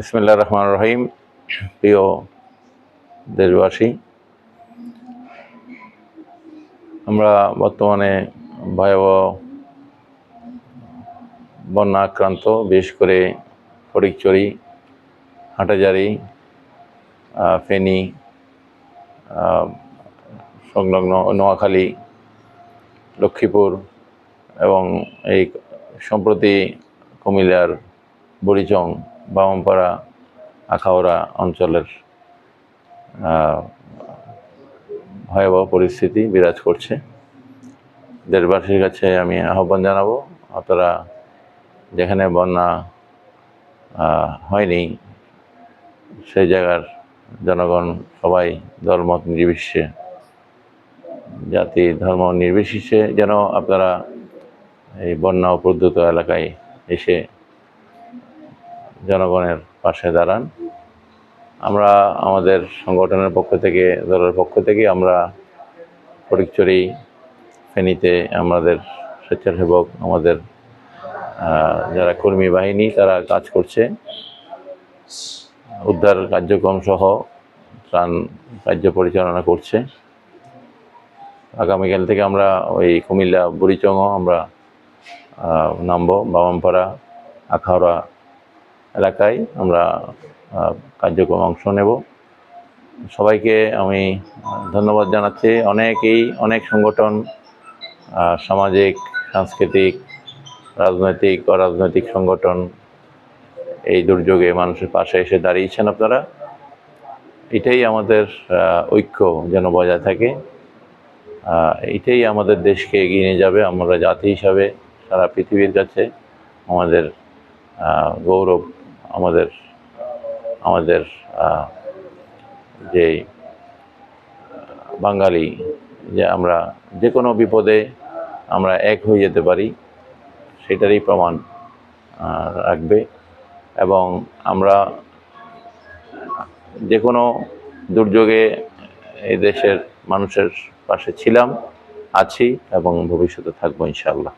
বিসমিল্লা রহমান রহিম। প্রিয় দেশবাসী, আমরা বর্তমানে ভয়াবহ বন্যা আক্রান্ত, বিশেষ করে ফটিকচুরি হাটাজারি ফেনী সংলগ্ন নোয়াখালী, লক্ষ্মীপুর এবং এই সম্প্রতি কুমিল্লার বুড়িচং বামপাড়া আখাউড়া অঞ্চলের ভয়াবহ পরিস্থিতি বিরাজ করছে। দেশবাসীর কাছে আমি আহ্বান জানাব, আপনারা যেখানে বন্যা হয়নি, সেই জায়গার জনগণ সবাই দলমত নির্বিশেষে, জাতি ধর্ম নির্বিশেষে যেন আপনারা এই বন্যা উপদ্রুত এলাকায় এসে জনগণের পাশে দাঁড়ান। আমরা আমাদের সংগঠনের পক্ষ থেকে, দলের পক্ষ থেকে আমরা ফটিকচুরি ফেনীতে আমাদের স্বেচ্ছাসেবক, আমাদের যারা কর্মী বাহিনী, তারা কাজ করছে। উদ্ধার কার্যক্রম সহ ত্রাণ কার্য পরিচালনা করছে। আগামীকাল থেকে আমরা ওই কুমিল্লা বুড়িচংও আমরা নামবো। বাবামপাড়া আখাউড়া এলাকায় আমরা কার্যক্রম অংশ নেব। সবাইকে আমি ধন্যবাদ জানাচ্ছি। অনেকেই, অনেক সংগঠন সামাজিক, সাংস্কৃতিক, রাজনৈতিক, অরাজনৈতিক সংগঠন এই দুর্যোগে মানুষের পাশে এসে দাঁড়িয়েছেন আপনারা। এটাই আমাদের ঐক্য যেন বজায় থাকে। এটাই আমাদের দেশকে এগিয়ে নিয়ে যাবে। আমরা জাতি হিসাবে সারা পৃথিবীর কাছে আমাদের গৌরব আমাদের আমাদের যে বাঙালি, যে আমরা যে কোনো বিপদে আমরা এক হয়ে যেতে পারি, সেটারই প্রমাণ রাখবে। এবং আমরা যে কোনো দুর্যোগে এই দেশের মানুষের পাশে ছিলাম, আছি এবং ভবিষ্যতে থাকব ইনশাআল্লাহ।